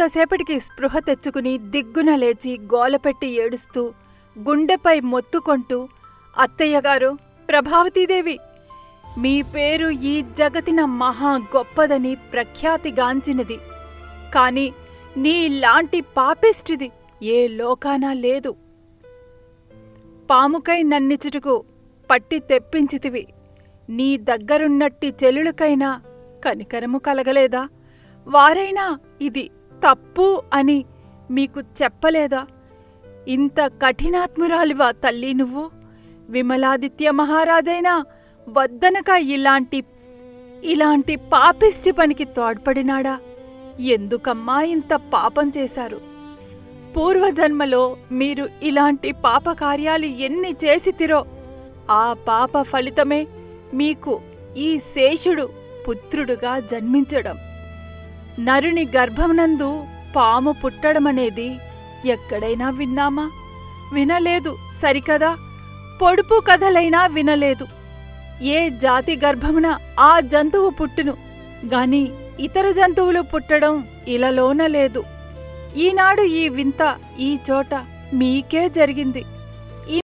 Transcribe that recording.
కొంతసేపటికి స్పృహ తెచ్చుకుని దిగ్గున లేచి గోలపెట్టి ఏడుస్తూ గుండెపై మొత్తుకొంటూ అత్తయ్యగారు ప్రభావతీదేవి మీ పేరు ఈ జగతిన మహా గొప్పదని ప్రఖ్యాతిగాంచినది కాని నీలాంటి పాపిష్టిది ఏ లోకానా లేదు. పాముకై నన్నిచుటకు పట్టి తెప్పించితివి. నీ దగ్గరున్నట్టి చెలులకైనా కనికరము కలగలేదా? వారైనా ఇది తప్పు అని మీకు చెప్పలేదా? ఇంత కఠినాత్మురాలివా తల్లి నువ్వు? విమలాదిత్య మహారాజైనా వద్దనక ఇలాంటి ఇలాంటి పాపిష్టి పనికి తోడ్పడినాడా? ఎందుకమ్మా ఇంత పాపం చేశారు? పూర్వజన్మలో మీరు ఇలాంటి పాపకార్యాలు ఎన్ని చేసితిరో ఆ పాప ఫలితమే మీకు ఈ శేషుడు పుత్రుడుగా జన్మించడం. నరుని గర్భమునందు పాము పుట్టడమనేది ఎక్కడైనా విన్నామా? వినలేదు సరికదా? పొడుపు కథలైనా వినలేదు. ఏ జాతి గర్భమున ఆ జంతువు పుట్టును? గాని ఇతర జంతువులు పుట్టడం ఇలలోన లేదు. ఈనాడు ఈ వింత ఈ చోట మీకే జరిగింది.